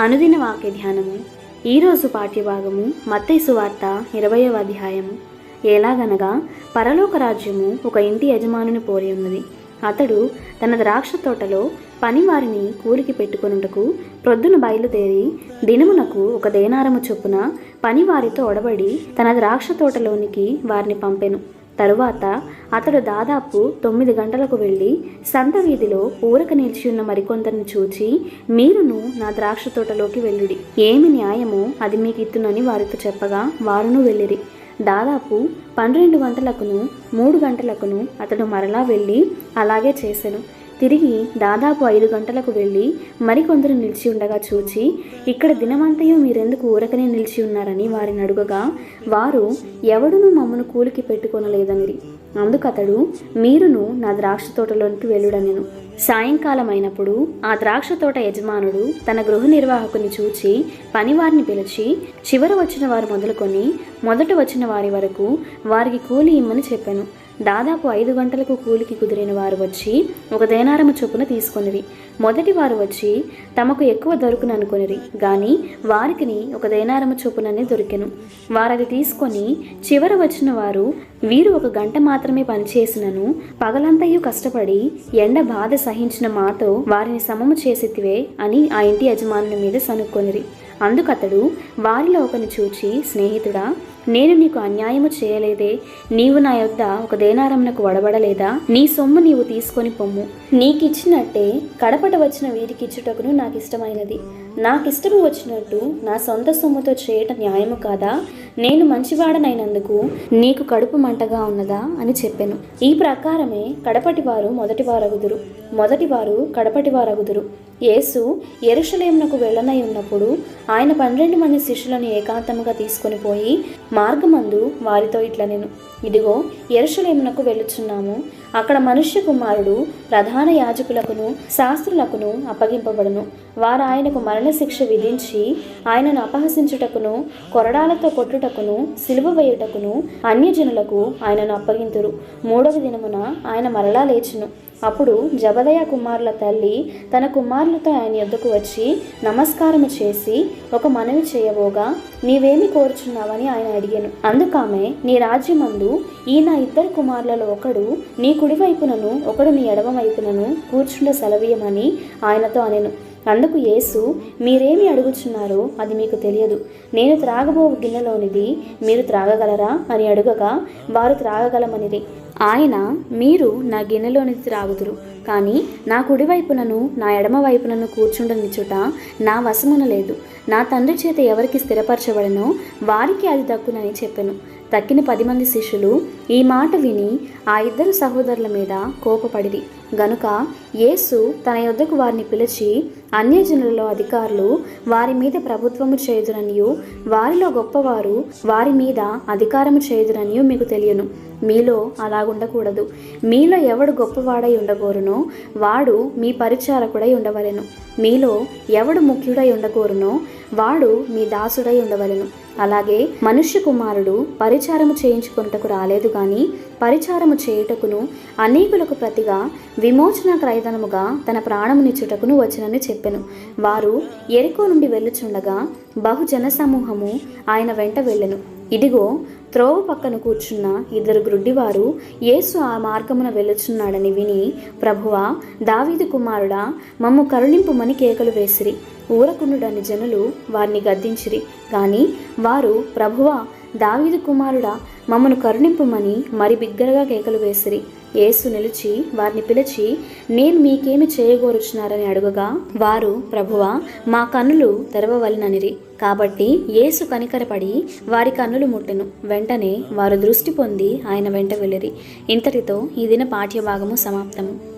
అనుదిన వాక్య ధ్యానము. ఈరోజు పాఠ్యభాగము మత్తయి సువార్త ఇరవయవ అధ్యాయము. ఎలాగనగా పరలోక రాజ్యము ఒక ఇంటి యజమానుని పోలి ఉన్నది. అతడు తన ద్రాక్ష తోటలో పనివారిని కూలికి పెట్టుకొనుటకు ప్రొద్దున బయలుదేరి దినమునకు ఒక దేనారము చొప్పున పనివారితో ఒడబడి తన ద్రాక్ష తోటలోనికి వారిని పంపెను. తరువాత అతడు దాదాపు తొమ్మిది గంటలకు వెళ్ళి సంత వీధిలో ఊరక నిలిచి ఉన్న మరికొందరిని చూచి మీరును నా ద్రాక్ష తోటలోకి వెళ్ళుడి ఏమి న్యాయమో అది మీకు ఇత్తునని వారితో చెప్పగా వారును వెళ్ళిరి. దాదాపు పన్నెండు గంటలకును మూడు గంటలకును అతడు మరలా వెళ్ళి అలాగే చేశాను తిరిగి దాదాపు ఐదు గంటలకు వెళ్ళి మరికొందరు నిలిచి ఉండగా చూచి ఇక్కడ దినమంతయు మీరెందుకు ఊరకనే నిలిచి ఉన్నారని వారిని అడుగగా వారు ఎవడును మమ్మను కూలికి పెట్టుకొనలేదనిరి. అందుకతడు మీరును నా ద్రాక్ష తోటలోనికి వెళ్ళుడనెను. సాయంకాలం అయినప్పుడు ఆ ద్రాక్ష తోట యజమానుడు తన గృహ నిర్వాహకుని చూచి పనివారిని పిలిచి చివర వచ్చిన వారు మొదలుకొని మొదట వచ్చిన వారి వరకు వారికి కూలి ఇమ్మని చెప్పాను. దాదాపు ఐదు గంటలకు కూలికి కుదిరిన వారు వచ్చి ఒక దేనారము చొప్పున తీసుకొనిరి. మొదటి వారు వచ్చి తమకు ఎక్కువ దొరుకును అనుకొనిరి కానీ వారికిని ఒక దేనారము చొప్పుననే దొరికెను. వారది తీసుకొని చివర వచ్చిన వారు వీరు ఒక గంట మాత్రమే పనిచేసినను పగలంతయు కష్టపడి ఎండ బాధ సహించిన మాతో వారిని సమము చేసితివే అని ఆ ఇంటి యజమానుల మీద సనుక్కొనిరి. అందుకతడు వారిలో ఒకని చూచి స్నేహితుడా నేను నీకు అన్యాయము చేయలేదే? నీవు నా యొద్ద ఒక దేనారమునకు వడబడలేదా? నీ సొమ్ము నీవు తీసుకొని పొమ్ము. నీకిచ్చినట్టే కడపట వచ్చిన వీరికిచ్చుటకును నాకు ఇష్టమైనది నాకిష్టము వచ్చినట్టు నా సొంత సొమ్ముతో చేయటం న్యాయము కాదా? నేను మంచివాడనైనందుకు నీకు కడుపు మంటగా ఉన్నదా? అని చెప్పాను. ఈ ప్రకారమే కడపటి వారు మొదటి వారగుదురు యేసు ఎరుషలేమునకు వెళ్ళనై ఉన్నప్పుడు ఆయన పన్నెండు మంది శిష్యులను ఏకాంతముగా తీసుకొని పోయి మార్గమందు వారితో ఇట్లా నేను. ఇదిగో ఎరుషలేమునకు వెళ్ళుచున్నాము. అక్కడ మనుష్య కుమారుడు ప్రధాన యాజకులకును శాస్త్రులకును అప్పగింపబడును. వారు ఆయనకు మరణశిక్ష విధించి ఆయనను అపహసించుటకును కొరడాలతో కొట్టుటకును సిలువ వేయుటకును అన్యజనులకు ఆయనను అప్పగింతురు. మూడవ దినమున ఆయన మరలా లేచును. అప్పుడు జబదయ కుమారుల తల్లి తన కుమారులతో ఆయన యొద్దకు వచ్చి నమస్కారము చేసి ఒక మనవి చేయబోగా నీవేమి కోరుచున్నావని ఆయన అడిగాను. అందుకామె నీ రాజ్యమందు ఈ నా ఇద్దరు కుమారులలో ఒకడు నీ కుడివైపునను ఒకడు నీ ఎడమవైపునను కూర్చుండ సెలవీయమని ఆయనతో అనెను. అందుకు యేసు మీరేమి అడుగుచున్నారో అది మీకు తెలియదు. నేను త్రాగబో గిన్నెలోనిది మీరు త్రాగగలరా? అని అడుగగా వారు త్రాగగలమనిది ఆయన మీరు నా గిన్నెలోనిది త్రాగుదురు కానీ నా కుడివైపునను నా ఎడమ వైపునను కూర్చుండనిచ్చుట నా వశమున లేదు. నా తండ్రి చేత ఎవరికి స్థిరపరచబడనో వారికి అది దక్కునని చెప్పెను. తక్కిన పది మంది శిష్యులు ఈ మాట విని ఆ ఇద్దరు సహోదరుల మీద కోపపడిది గనుక యేసు తన యొద్దకు వారిని పిలిచి అన్యజనులలో అధికారులు వారి మీద ప్రభుత్వము చేయుదురనియు వారిలో గొప్పవారు వారి మీద అధికారము చేయుదురనియు మీకు తెలియను. మీలో ఉండకూడదు. మీలో ఎవడు గొప్పవాడై ఉండగోరునో వాడు మీ పరిచారకుడై ఉండవలెను. మీలో ఎవడు ముఖ్యుడై ఉండగోరునో వాడు మీ దాసుడై ఉండవలెను. అలాగే మనుష్య కుమారుడు పరిచారము చేయించుకొనుటకు రాలేదు గాని పరిచారము చేయుటకును అనేకులకు ప్రతిగా విమోచన క్రైదనముగా తన ప్రాణమునిచ్చుటకును వచ్చనని చెప్పెను. వారు ఎరుకో నుండి వెళ్ళుచుండగా బహుజన సమూహము ఆయన వెంట వెళ్ళెను. ఇదిగో త్రోవ పక్కన కూర్చున్న ఇద్దరు గ్రుడ్డివారు యేసు ఆ మార్గమున వెళ్ళుచున్నాడని విని ప్రభువా దావీదు కుమారుడా మమ్ము కరుణింపుమని కేకలు వేసిరి. ఊరకుండుడని జనులు వారిని గద్దించిరి. కానీ వారు ప్రభువా దావీదు కుమారుడా మమ్మను కరుణింపుమని మరి బిగ్గరగా కేకలు వేసిరి. యేసు నిలిచి వారిని పిలిచి నేను మీకేమి చేయగోరుచున్నారని అడుగగా వారు ప్రభువా మా కన్నులు తెరవవలననిరి. కాబట్టి యేసు కనికరపడి వారి కన్నులు ముట్టెను. వెంటనే వారు దృష్టి పొంది ఆయన వెంట వెళ్ళిరి. ఇంతటితో ఈ దిన పాఠ్యభాగము సమాప్తము.